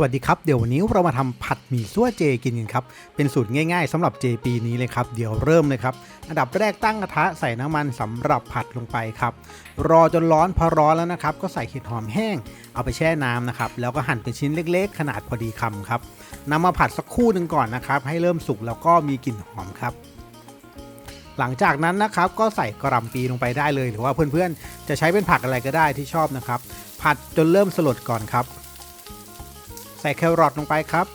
สวัสดีครับ เดี๋ยววันนี้เรามาทำผัดหมี่ซั่วเจกินกันครับ เป็นสูตรง่ายๆสำหรับเจปีนี้เลยครับ เดี๋ยวเริ่มเลยครับ อันดับแรกตั้งกระทะใส่น้ำมันสำหรับผัดลงไปครับ รอจนร้อนพอร้อนแล้วนะครับ ก็ใส่เห็ดหอมแห้ง เอาไปแช่น้ำนะครับ แล้วก็หั่นเป็นชิ้นเล็กๆ ขนาดพอดีคำครับนำมาผัดสักครู่หนึ่งก่อนนะครับ ให้เริ่มสุกแล้วก็มีกลิ่นหอมครับหลังจากนั้นนะครับก็ใส่กระหล่ำปีลงไปได้เลย หรือว่าเพื่อนๆ จะใช้เป็นผักอะไรก็ได้ที่ชอบนะครับ ผัดจนเริ่มสลดก่อนครับ ใส่แครอทลงไปครับ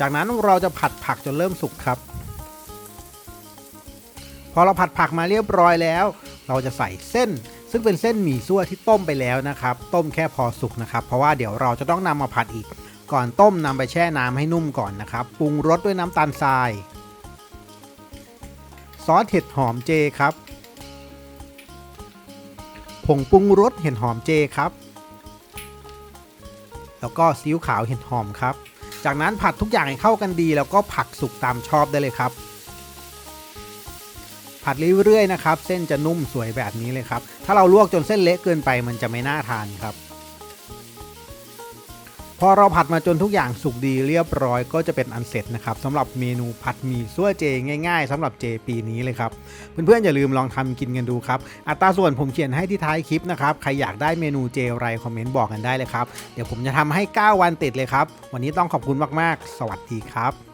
จากนั้นเราจะผัดผักจนเริ่มสุกครับ พอเราผัดผักมาเรียบร้อยแล้ว เราจะใส่เส้น ซึ่งเป็นเส้นหมี่ซั่วที่ต้มไปแล้วนะครับ ต้มแค่พอสุกนะครับ เพราะว่าเดี๋ยวเราจะต้องนำมาผัดอีก ก่อนต้มนำไปแช่น้ำให้นุ่มก่อนนะครับ ปรุงรสด้วยน้ำตาลทราย ซอสเห็ดหอมเจครับผงปรุงรสเห็ดหอมเจครับ แล้วก็ซีอิ๊วขาวเห็ดหอมครับ จากนั้นผัดทุกอย่างให้เข้ากันดี แล้วก็ผักสุกตามชอบได้เลยครับ ผัดเรื่อยๆนะครับ เส้นจะนุ่มสวยแบบนี้เลยครับ ถ้าเราลวกจนเส้นเละเกินไปมันจะไม่น่าทานครับ อเราผัดมาจนทุกอย่างสุกดีเรียบร้อยก็จะเป็นอันเสร็จนะครับสำหรับเมนูผัดหมี่ซั่วเจง่ายๆสำหรับเจปีนี้เลยครับ เพื่อนๆอย่าลืมลองทำกินกันดูครับ อัตราส่วนผมเขียนให้ที่ท้ายคลิปนะครับ ใครอยากได้เมนูเจอะไรคอมเมนต์บอกกันได้เลยครับ เดี๋ยวผมจะทำให้ 9 วันติดเลยครับ วันนี้ต้องขอบคุณมากๆ สวัสดีครับ